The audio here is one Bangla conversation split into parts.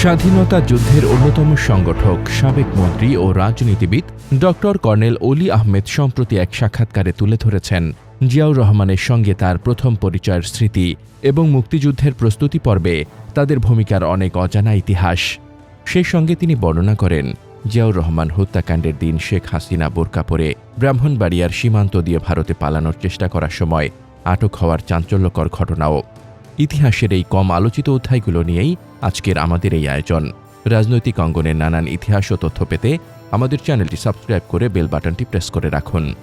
স্বাধীনতা যুদ্ধের অন্যতম সংগঠক, সাবেক মন্ত্রী ও রাজনীতিবিদ ডক্টর কর্নেল অলি আহমেদ সম্প্রতি এক সাক্ষাৎকারে তুলে ধরেছেন জিয়াউর রহমানের সঙ্গে তার প্রথম পরিচয়ের স্মৃতি এবং মুক্তিযুদ্ধের প্রস্তুতি পর্বে তাদের ভূমিকার অনেক অজানা ইতিহাস। সেই সঙ্গে তিনি বর্ণনা করেন, জিয়াউর রহমান হত্যাকাণ্ডের দিন শেখ হাসিনা বোরকা পরে ব্রাহ্মণবাড়িয়ার সীমান্ত দিয়ে ভারতে পালানোর চেষ্টা করার সময় আটক হওয়ার চাঞ্চল্যকর ঘটনাও ইতিহাসের এই কম আলোচিত অধ্যায়গুলো নিয়েই আজকের আমাদের এই আয়োজন। রাজনৈতিক অঙ্গনের নানান ইতিহাস ও তথ্য পেতে আমাদের চ্যানেলটি সাবস্ক্রাইব করে বেল বাটনটি প্রেস করে রাখুন।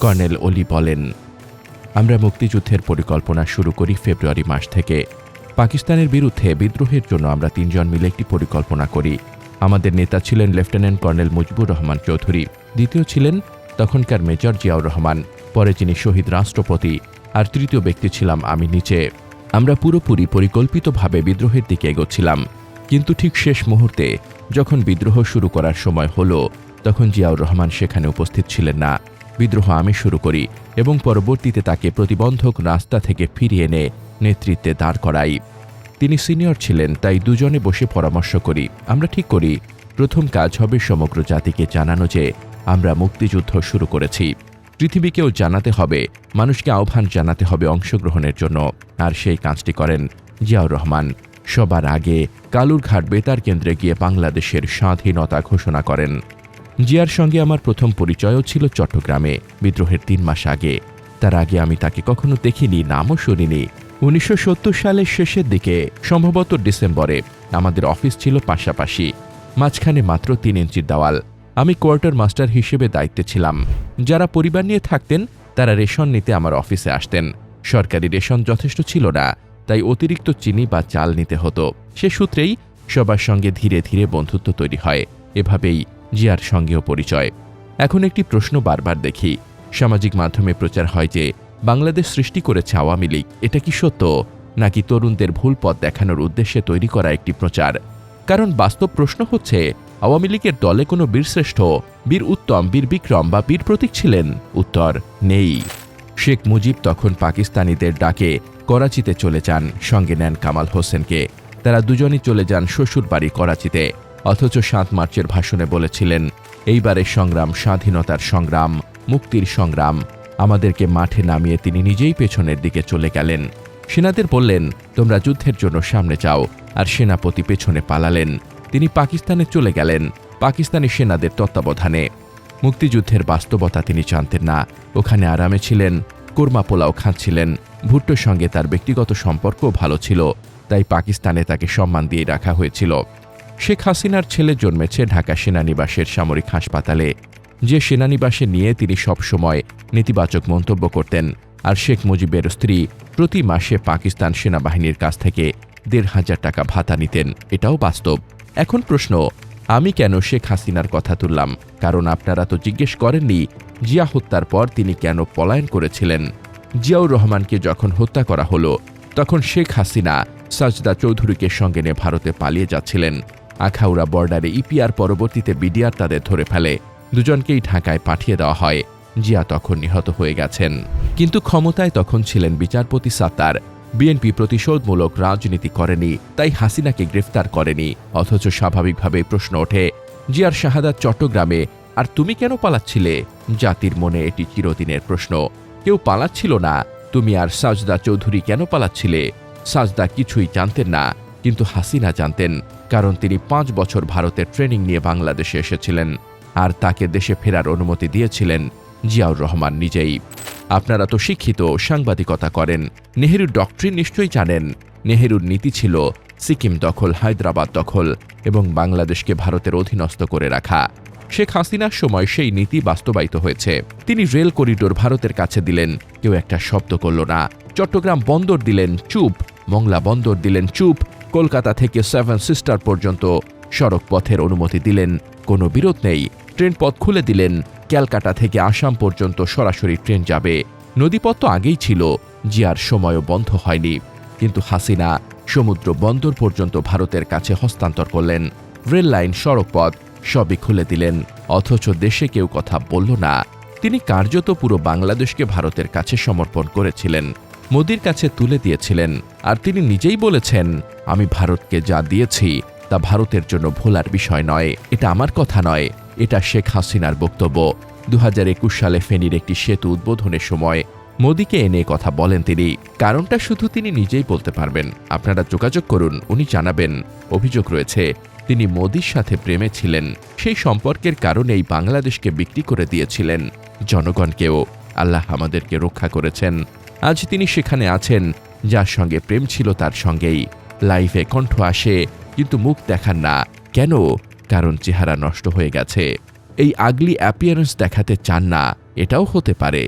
কর্নেল অলি বলেন, আমরা মুক্তিযুদ্ধের পরিকল্পনা শুরু করি ফেব্রুয়ারি মাস থেকে। পাকিস্তানের বিরুদ্ধে বিদ্রোহের জন্য আমরা তিনজন মিলে একটি পরিকল্পনা করি। আমাদের নেতা ছিলেন লেফটেন্যান্ট কর্নেল মুজিবুর রহমান চৌধুরী, দ্বিতীয় ছিলেন তখনকার মেজর জিয়াউর রহমান, পরে যিনি শহীদ রাষ্ট্রপতি আর তৃতীয় ব্যক্তি ছিলাম আমি নিচে। আমরা পুরোপুরি পরিকল্পিতভাবে বিদ্রোহের দিকে এগোচ্ছিলাম। কিন্তু ঠিক শেষ মুহূর্তে যখন বিদ্রোহ শুরু করার সময় হলো, তখন জিয়াউর রহমান সেখানে উপস্থিত ছিলেন না। বিদ্রোহ আমি শুরু করি এবং পরবর্তীতে তাকে প্রতিবন্ধক রাস্তা থেকে ফিরিয়ে এনে নেতৃত্বে দাঁড় করাই। তিনি সিনিয়র ছিলেন, তাই দুজনে বসে পরামর্শ করি। আমরা ঠিক করি, প্রথম কাজ হবে সমগ্র জাতিকে জানানো যে আমরা মুক্তিযুদ্ধ শুরু করেছি। পৃথিবীকেও জানাতে হবে, মানুষকে আহ্বান জানাতে হবে অংশগ্রহণের জন্য। আর সেই কাজটি করেন জিয়াউর রহমান। সবার আগে কালুরঘাট বেতার কেন্দ্রে গিয়ে বাংলাদেশের স্বাধীনতা ঘোষণা করেন। জিয়ার সঙ্গে আমার প্রথম পরিচয়ও ছিল চট্টগ্রামে, বিদ্রোহের তিন মাস আগে। তার আগে আমি তাকে কখনো দেখিনি, নামও শুনিনি। উনিশশো সত্তর সালের শেষের দিকে, সম্ভবত ডিসেম্বরে, আমাদের অফিস ছিল পাশাপাশি। মাঝখানে মাত্র তিন ইঞ্চির দেওয়াল। আমি কোয়ার্টার মাস্টার হিসেবে দায়িত্বে ছিলাম। যারা পরিবার নিয়ে থাকতেন, তারা রেশন নিতে আমার অফিসে আসতেন। সরকারি রেশন যথেষ্ট ছিল না, তাই অতিরিক্ত চিনি বা চাল নিতে হতো। সে সূত্রেই সবার সঙ্গে ধীরে ধীরে বন্ধুত্ব তৈরি হয়। এভাবেই জিয়ার সঙ্গেও পরিচয়। এখন একটি প্রশ্ন বারবার দেখি। সামাজিক মাধ্যমে প্রচার হয় যে, বাংলাদেশ সৃষ্টি করেছে আওয়ামী লীগ, এটা কি সত্য? নাকি তরুণদের ভুল পথ দেখানোর উদ্দেশ্যে তৈরি করা একটি প্রচার? কারণ বাস্তব প্রশ্ন হচ্ছে আওয়ামী লীগের দলে কোনো বীরশ্রেষ্ঠ বীর উত্তম, বীর বিক্রম বা বীর প্রতীক ছিলেন? উত্তর, নেই। শেখ মুজিব তখন পাকিস্তানিদের ডাকে করাচিতে চলে যান, সঙ্গে নেন কামাল হোসেনকে। তারা দুজনই চলে যান শ্বশুর বাড়ি করাচিতে। অথচ সাত মার্চের ভাষণে বলেছিলেন, এইবারের সংগ্রাম স্বাধীনতার সংগ্রাম, মুক্তির সংগ্রাম। আমাদেরকে মাঠে নামিয়ে তিনি নিজেই পেছনের দিকে চলে গেলেন। সেনাদের বললেন, তোমরা যুদ্ধের জন্য সামনে যাও, আর সেনাপতি পেছনে পালালেন। তিনি পাকিস্তানে চলে গেলেন, পাকিস্তানি সেনাদের তত্ত্বাবধানে। মুক্তিযুদ্ধের বাস্তবতা তিনি জানতেন না। ওখানে আরামে ছিলেন, কোরমা পোলাও খাচ্ছিলেন, ভুট্টোর সঙ্গে তার ব্যক্তিগত সম্পর্ক ভালো ছিল, তাই পাকিস্তানে তাকে সম্মান দিয়ে রাখা হয়েছিল। শেখ হাসিনার ছেলে জন্মেছে ঢাকা সেনানিবাসের সামরিক হাসপাতালে। যে সেনানিবাসে নিয়ে তিনি সবসময় নেতিবাচক মন্তব্য করতেন, আর শেখ মুজিবের স্ত্রী প্রতি মাসে পাকিস্তান সেনাবাহিনীর কাছ থেকে দেড় হাজার টাকা ভাতা নিতেন, এটাও বাস্তব। এখন প্রশ্ন, আমি কেন শেখ হাসিনার কথা তুললাম? কারণ আপনারা তো জিজ্ঞেস করেননি, জিয়া হত্যার পর তিনি কেন পলায়ন করেছিলেন? জিয়াউর রহমানকে যখন হত্যা করা হলো, তখন শেখ হাসিনা সাজদা চৌধুরীকে সঙ্গে নিয়ে ভারতে পালিয়ে যাচ্ছিলেন। আখাউড়া বর্ডারে ইপিআর পরবর্তীতে বিডিআর তাদের ধরে ফেলে। দুজনকেই ঢাকায় পাঠিয়ে দেওয়া হয়। জিয়া তখন নিহত হয়ে গেছেন। কিন্তু ক্ষমতায় তখন ছিলেন বিচারপতি সাত্তার। বিএনপি প্রতিশোধমূলক রাজনীতি করেনি, তাই হাসিনাকে গ্রেফতার করেনি। অথচ স্বাভাবিকভাবে প্রশ্ন ওঠে, জিয়ার শাহাদাত চট্টগ্রামে, আর তুমি কেন পালাচ্ছিলে? জাতির মনে এটি চিরদিনের প্রশ্ন। কেউ পালাচ্ছিল না, তুমি আর সাজদা চৌধুরী কেন পালাচ্ছিলে? সাজদা কিছুই জানতেন না, কিন্তু হাসিনা জানতেন, কারণ তিনি পাঁচ বছর ভারতের ট্রেনিং নিয়ে বাংলাদেশে এসেছিলেন, আর তাকে দেশে ফেরার অনুমতি দিয়েছিলেন জিয়াউর রহমান নিজেই। আপনারা তো শিক্ষিত সাংবাদিকতা করেন। নেহেরুর ডক্টরিন নিশ্চয়ই জানেন। নেহেরুর নীতি ছিল সিকিম দখল, হায়দ্রাবাদ দখল এবং বাংলাদেশকে ভারতের অধীনস্থ করে রাখা। শেখ হাসিনার সময় সেই নীতি বাস্তবায়িত হয়েছে। তিনি রেল করিডোর ভারতের কাছে দিলেন, কেউ একটা শব্দ করল না। চট্টগ্রাম বন্দর দিলেন, চুপ। মংলা বন্দর দিলেন, চুপ। কলকাতা থেকে সেভেন সিস্টার পর্যন্ত সড়ক পথের অনুমতি দিলেন। কোনো বিরোধ নেই। ট্রেন পথ খুলে দিলেন। ক্যালকাটা থেকে আসাম পর্যন্ত সরাসরি ট্রেন যাবে। নদীপথ তো আগেই ছিল, জিয়ার সময়ও বন্ধ হয়নি। কিন্তু হাসিনা সমুদ্র বন্দর পর্যন্ত ভারতের কাছে হস্তান্তর করলেন। রেল লাইন সড়কপথ সবই খুলে দিলেন। অথচ দেশে কেউ কথা বলল না। তিনি কার্যত পুরো বাংলাদেশকে ভারতের কাছে সমর্পণ করেছিলেন। মোদির কাছে তুলে দিয়েছিলেন। আর তিনি নিজেই বলেছেন, আমি ভারতকে যা দিয়েছি, তা ভারতের জন্য ভোলার বিষয় নয়। এটা আমার কথা নয়। এটা শেখ হাসিনার বক্তব্য। দু হাজার একুশ সালে ফেনীর একটি সেতু উদ্বোধনের সময় মোদিকে এনে কথা বলেন তিনি। কারণটা শুধু তিনি নিজেই বলতে পারবেন। আপনারা যোগাযোগ করুন, উনি জানাবেন। অভিযোগ রয়েছে, তিনি মোদির সাথে প্রেমে ছিলেন। সেই সম্পর্কের কারণেই বাংলাদেশকে বিক্রি করে দিয়েছিলেন। জনগণকেও আল্লাহ আমাদেরকে রক্ষা করেছেন। আজ তিনি সেখানে আছেন, যার সঙ্গে প্রেম ছিল তার সঙ্গেই। লাইফে কণ্ঠ আসে, কিন্তু মুখ দেখান না। কেন? কারণ চেহারা নষ্ট হয়ে গেছে। এই আগলি অ্যাপিয়ারেন্স দেখাতে চান না এটাও হতে পারে।